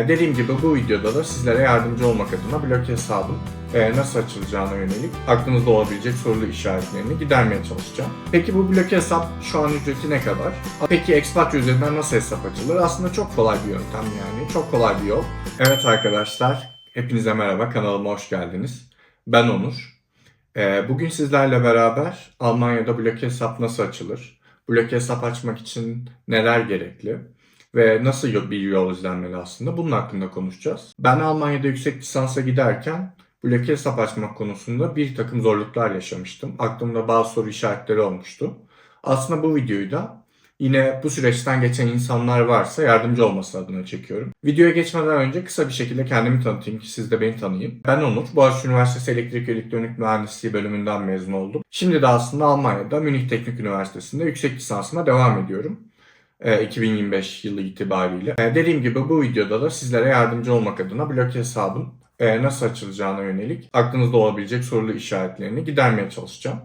Ee, dediğim gibi bu videoda da sizlere yardımcı olmak adına blok hesabın e, nasıl açılacağına yönelik aklınızda olabilecek soru işaretlerini gidermeye çalışacağım. Peki bu blok hesap şu an ücreti ne kadar? Peki Expat üzerinden nasıl hesap açılır? Aslında çok kolay bir yöntem yani. Çok kolay bir yol. Evet arkadaşlar, hepinize merhaba. Kanalıma hoş geldiniz. Ben Onur. Ee, bugün sizlerle beraber Almanya'da blok hesap nasıl açılır? Blok hesap açmak için neler gerekli? Ve nasıl bir yol izlenmeli aslında? Bunun hakkında konuşacağız. Ben Almanya'da yüksek lisansa giderken blok hesap açmak konusunda bir takım zorluklar yaşamıştım. Aklımda bazı soru işaretleri olmuştu. Aslında bu videoyu da yine bu süreçten geçen insanlar varsa yardımcı olması adına çekiyorum. Videoya geçmeden önce kısa bir şekilde kendimi tanıtayım ki siz de beni tanıyın. Ben Onur, Boğaziçi Üniversitesi Elektrik Elektronik Mühendisliği bölümünden mezun oldum. Şimdi de aslında Almanya'da Münih Teknik Üniversitesi'nde yüksek lisansıma devam ediyorum. Ee, 2025 yılı itibariyle. Ee, dediğim gibi bu videoda da sizlere yardımcı olmak adına blok hesabın e, nasıl açılacağına yönelik aklınızda olabilecek soru işaretlerini gidermeye çalışacağım.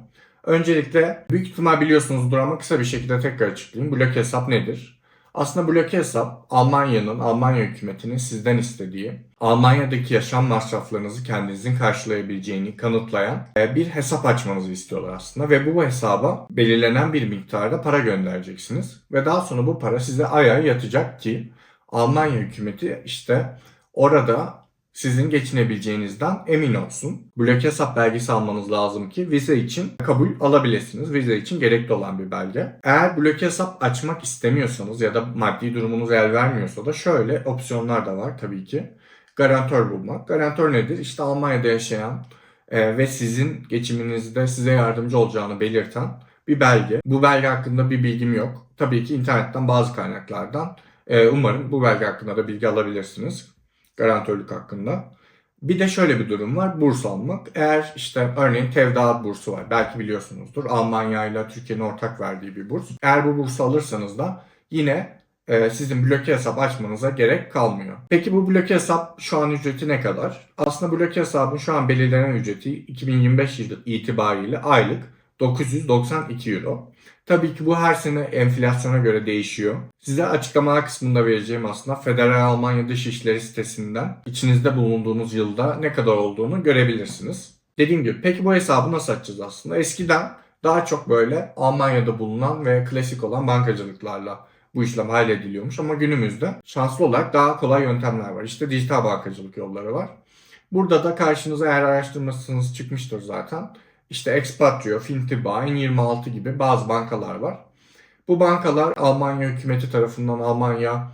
Öncelikle büyük ihtimal biliyorsunuzdur ama kısa bir şekilde tekrar açıklayayım. Blok hesap nedir? Aslında blok hesap Almanya'nın, Almanya hükümetinin sizden istediği, Almanya'daki yaşam masraflarınızı kendinizin karşılayabileceğini kanıtlayan e, bir hesap açmanızı istiyorlar aslında. Ve bu hesaba belirlenen bir miktarda para göndereceksiniz. Ve daha sonra bu para size ay ay yatacak ki Almanya hükümeti işte orada sizin geçinebileceğinizden emin olsun. Blok hesap belgesi almanız lazım ki vize için kabul alabilirsiniz. Vize için gerekli olan bir belge. Eğer blok hesap açmak istemiyorsanız ya da maddi durumunuz el vermiyorsa da şöyle opsiyonlar da var tabii ki. Garantör bulmak. Garantör nedir? İşte Almanya'da yaşayan e, ve sizin geçiminizde size yardımcı olacağını belirten bir belge. Bu belge hakkında bir bilgim yok. Tabii ki internetten bazı kaynaklardan e, umarım bu belge hakkında da bilgi alabilirsiniz garantörlük hakkında. Bir de şöyle bir durum var. Burs almak. Eğer işte örneğin Tevdaat bursu var. Belki biliyorsunuzdur. Almanya ile Türkiye'nin ortak verdiği bir burs. Eğer bu bursu alırsanız da yine e, sizin bloke hesap açmanıza gerek kalmıyor. Peki bu bloke hesap şu an ücreti ne kadar? Aslında bloke hesabın şu an belirlenen ücreti 2025 yılı itibariyle aylık 992 euro. Tabii ki bu her sene enflasyona göre değişiyor. Size açıklamalar kısmında vereceğim aslında Federal Almanya Dışişleri sitesinden içinizde bulunduğunuz yılda ne kadar olduğunu görebilirsiniz. Dediğim gibi peki bu hesabı nasıl açacağız aslında? Eskiden daha çok böyle Almanya'da bulunan ve klasik olan bankacılıklarla bu işlem hallediliyormuş ama günümüzde şanslı olarak daha kolay yöntemler var. İşte dijital bankacılık yolları var. Burada da karşınıza eğer araştırmasınız çıkmıştır zaten. İşte Expatrio, Fintiba, N26 gibi bazı bankalar var. Bu bankalar Almanya hükümeti tarafından, Almanya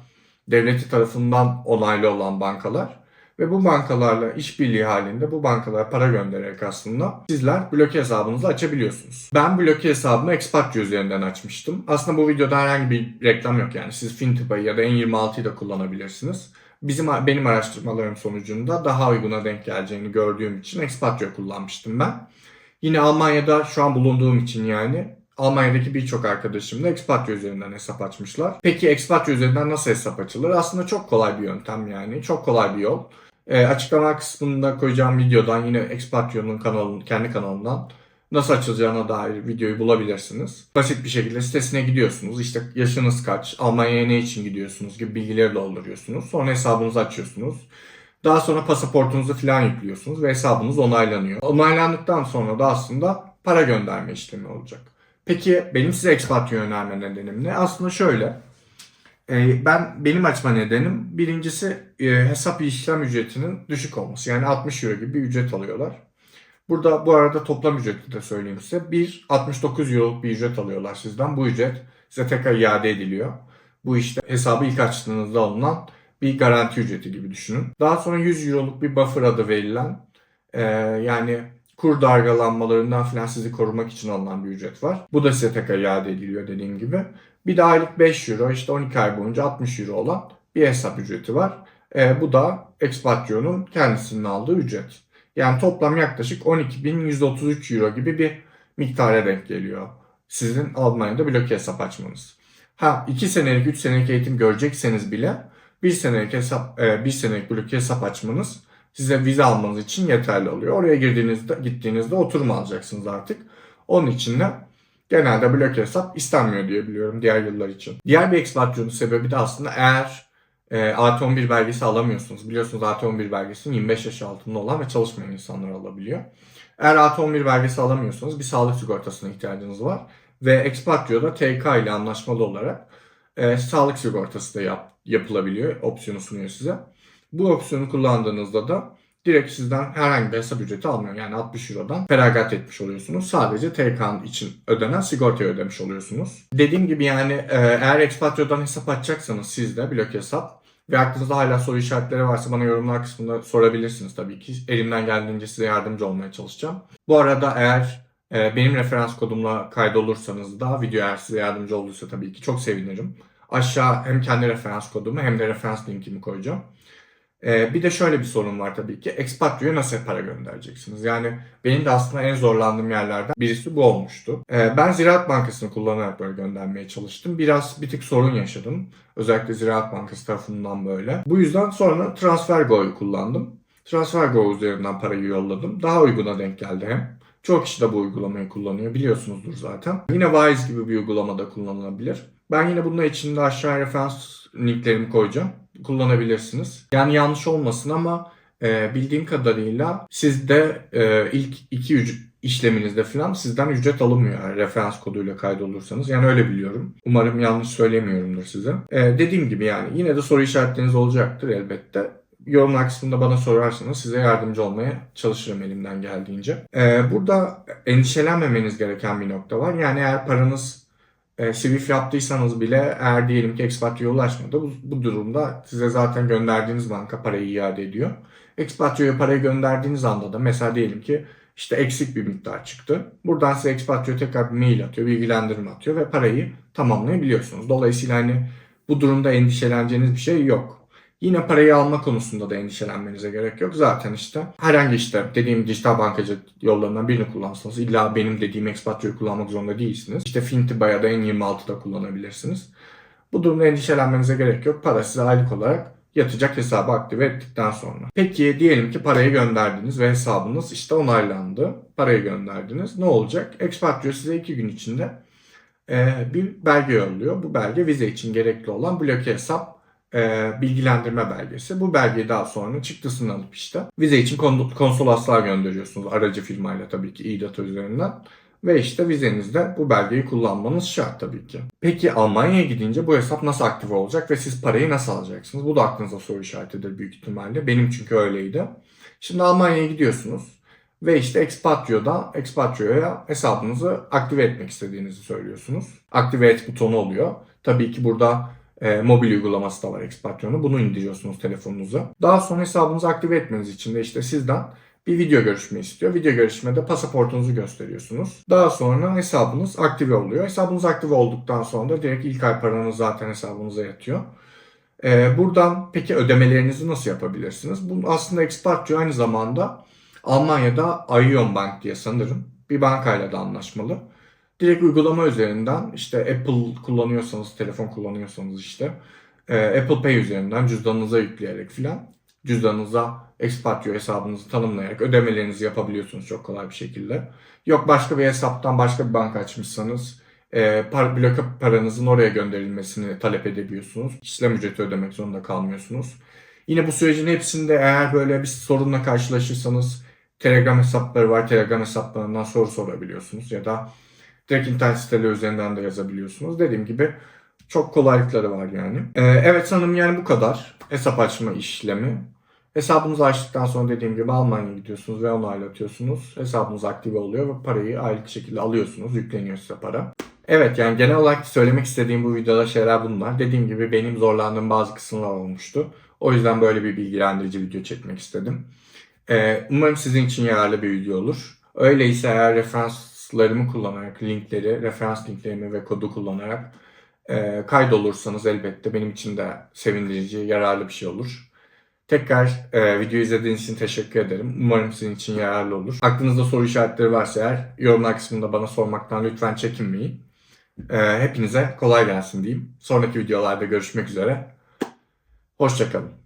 devleti tarafından onaylı olan bankalar. Ve bu bankalarla işbirliği halinde bu bankalara para göndererek aslında sizler bloke hesabınızı açabiliyorsunuz. Ben bloke hesabımı Expatrio üzerinden açmıştım. Aslında bu videoda herhangi bir reklam yok yani. Siz Fintipa'yı ya da N26'yı da kullanabilirsiniz. Bizim benim araştırmalarım sonucunda daha uyguna denk geleceğini gördüğüm için Expatrio kullanmıştım ben. Yine Almanya'da şu an bulunduğum için yani Almanya'daki birçok arkadaşım da Expatrio üzerinden hesap açmışlar. Peki Expatrio üzerinden nasıl hesap açılır? Aslında çok kolay bir yöntem yani. Çok kolay bir yol. E, açıklama kısmında koyacağım videodan yine Expatrio'nun kanalının kendi kanalından nasıl açılacağına dair videoyu bulabilirsiniz. Basit bir şekilde sitesine gidiyorsunuz. İşte yaşınız kaç, Almanya'ya ne için gidiyorsunuz gibi bilgileri dolduruyorsunuz. Sonra hesabınızı açıyorsunuz. Daha sonra pasaportunuzu falan yüklüyorsunuz ve hesabınız onaylanıyor. Onaylandıktan sonra da aslında para gönderme işlemi olacak. Peki benim size Expatrio önerme nedenim ne? Aslında şöyle. E, ben benim açma nedenim birincisi e, hesap işlem ücretinin düşük olması. Yani 60 euro gibi bir ücret alıyorlar. Burada bu arada toplam ücreti de söyleyeyim size. Bir 69 euroluk bir ücret alıyorlar sizden. Bu ücret size tekrar iade ediliyor. Bu işte hesabı ilk açtığınızda alınan bir garanti ücreti gibi düşünün. Daha sonra 100 euroluk bir buffer adı verilen e, yani kur dargalanmalarından falan sizi korumak için alınan bir ücret var. Bu da size tekrar iade ediliyor dediğim gibi. Bir de aylık 5 euro işte 12 ay boyunca 60 euro olan bir hesap ücreti var. E, bu da Expatrio'nun kendisinin aldığı ücret. Yani toplam yaklaşık 12.133 euro gibi bir miktara denk geliyor. Sizin Almanya'da bloke hesap açmanız. Ha 2 senelik 3 senelik eğitim görecekseniz bile bir senelik hesap e, bir senelik bloke hesap açmanız size vize almanız için yeterli oluyor. Oraya girdiğinizde gittiğinizde oturum alacaksınız artık. Onun için de genelde blok hesap istenmiyor diye biliyorum diğer yıllar için. Diğer bir ekspatrisyonun sebebi de aslında eğer e, AT11 belgesi alamıyorsunuz. Biliyorsunuz AT11 belgesini 25 yaş altında olan ve çalışmayan insanlar alabiliyor. Eğer AT11 belgesi alamıyorsanız bir sağlık sigortasına ihtiyacınız var. Ve Expatrio'da TK ile anlaşmalı olarak e, sağlık sigortası da yap, yapılabiliyor. Opsiyonu sunuyor size. Bu opsiyonu kullandığınızda da direkt sizden herhangi bir hesap ücreti almıyor. Yani 60 Euro'dan feragat etmiş oluyorsunuz. Sadece TK'nın için ödenen sigortayı ödemiş oluyorsunuz. Dediğim gibi yani e, eğer Expatrio'dan hesap açacaksanız siz de blok hesap ve aklınızda hala soru işaretleri varsa bana yorumlar kısmında sorabilirsiniz tabii ki. Elimden geldiğince size yardımcı olmaya çalışacağım. Bu arada eğer benim referans kodumla kaydolursanız da video eğer size yardımcı olduysa tabii ki çok sevinirim. Aşağı hem kendi referans kodumu hem de referans linkimi koyacağım. Ee, bir de şöyle bir sorun var tabii ki. Expatrio'ya nasıl para göndereceksiniz? Yani benim de aslında en zorlandığım yerlerden birisi bu olmuştu. Ee, ben Ziraat Bankası'nı kullanarak böyle göndermeye çalıştım. Biraz bir tık sorun yaşadım. Özellikle Ziraat Bankası tarafından böyle. Bu yüzden sonra TransferGo'yu kullandım. TransferGo üzerinden parayı yolladım. Daha uyguna denk geldi hem. Çoğu kişi de bu uygulamayı kullanıyor biliyorsunuzdur zaten. Yine Wise gibi bir uygulamada kullanılabilir. Ben yine bunun içinde aşağı referans linklerimi koyacağım. Kullanabilirsiniz. Yani yanlış olmasın ama e, bildiğim kadarıyla sizde e, ilk iki üc- işleminizde falan sizden ücret alınmıyor eğer referans koduyla kaydolursanız. Yani öyle biliyorum. Umarım yanlış söylemiyorumdur size. E, dediğim gibi yani yine de soru işaretleriniz olacaktır elbette yorumlar kısmında bana sorarsanız size yardımcı olmaya çalışırım elimden geldiğince. Ee, burada endişelenmemeniz gereken bir nokta var. Yani eğer paranız e, Swift yaptıysanız bile eğer diyelim ki Expatrio'ya ulaşmadı bu, bu durumda size zaten gönderdiğiniz banka parayı iade ediyor. Expatrio'ya parayı gönderdiğiniz anda da mesela diyelim ki işte eksik bir miktar çıktı. Buradan size Expatrio tekrar bir mail atıyor, bilgilendirme atıyor ve parayı tamamlayabiliyorsunuz. Dolayısıyla hani bu durumda endişeleneceğiniz bir şey yok. Yine parayı alma konusunda da endişelenmenize gerek yok. Zaten işte herhangi işte dediğim dijital bankacı yollarından birini kullansanız illa benim dediğim Expatrio'yu kullanmak zorunda değilsiniz. İşte Fintiba ya da N26'da kullanabilirsiniz. Bu durumda endişelenmenize gerek yok. Para size aylık olarak yatacak hesabı aktive ettikten sonra. Peki diyelim ki parayı gönderdiniz ve hesabınız işte onaylandı. Parayı gönderdiniz. Ne olacak? Expatrio size iki gün içinde bir belge yolluyor. Bu belge vize için gerekli olan bloke hesap e, bilgilendirme belgesi. Bu belgeyi daha sonra çıktısını alıp işte vize için kon- konsolosluğa gönderiyorsunuz. Aracı firmayla tabii ki e-data üzerinden. Ve işte vizenizde bu belgeyi kullanmanız şart tabii ki. Peki Almanya'ya gidince bu hesap nasıl aktif olacak ve siz parayı nasıl alacaksınız? Bu da aklınıza soru işaretidir büyük ihtimalle. Benim çünkü öyleydi. Şimdi Almanya'ya gidiyorsunuz ve işte Expatrio'da Expatrio'ya hesabınızı aktive etmek istediğinizi söylüyorsunuz. Aktive et butonu oluyor. Tabii ki burada e, mobil uygulaması da var Expatrio'nun. Bunu indiriyorsunuz telefonunuza. Daha sonra hesabınızı aktive etmeniz için de işte sizden bir video görüşme istiyor. Video görüşmede pasaportunuzu gösteriyorsunuz. Daha sonra hesabınız aktive oluyor. Hesabınız aktive olduktan sonra da direkt ilk ay paranız zaten hesabınıza yatıyor. Ee, buradan peki ödemelerinizi nasıl yapabilirsiniz? Bu aslında Expatrio aynı zamanda Almanya'da Ion Bank diye sanırım bir bankayla da anlaşmalı. Direkt uygulama üzerinden işte Apple kullanıyorsanız, telefon kullanıyorsanız işte e, Apple Pay üzerinden cüzdanınıza yükleyerek filan cüzdanınıza Expatrio hesabınızı tanımlayarak ödemelerinizi yapabiliyorsunuz çok kolay bir şekilde. Yok başka bir hesaptan başka bir banka açmışsanız e, par bloke paranızın oraya gönderilmesini talep edebiliyorsunuz. İşlem ücreti ödemek zorunda kalmıyorsunuz. Yine bu sürecin hepsinde eğer böyle bir sorunla karşılaşırsanız Telegram hesapları var. Telegram hesaplarından soru sorabiliyorsunuz ya da direkt internet siteleri üzerinden de yazabiliyorsunuz. Dediğim gibi çok kolaylıkları var yani. Ee, evet sanırım yani bu kadar hesap açma işlemi. Hesabınızı açtıktan sonra dediğim gibi Almanya'ya gidiyorsunuz ve onaylatıyorsunuz. Hesabınız aktive oluyor ve parayı aylık şekilde alıyorsunuz. Yükleniyor size para. Evet yani genel olarak söylemek istediğim bu videoda şeyler bunlar. Dediğim gibi benim zorlandığım bazı kısımlar olmuştu. O yüzden böyle bir bilgilendirici video çekmek istedim. Ee, umarım sizin için yararlı bir video olur. Öyleyse eğer referanslarımı kullanarak, linkleri, referans linklerimi ve kodu kullanarak e, kaydolursanız elbette benim için de sevindirici, yararlı bir şey olur. Tekrar e, video izlediğiniz için teşekkür ederim. Umarım sizin için yararlı olur. Aklınızda soru işaretleri varsa eğer yorumlar kısmında bana sormaktan lütfen çekinmeyin. E, hepinize kolay gelsin diyeyim. Sonraki videolarda görüşmek üzere. Hoşçakalın.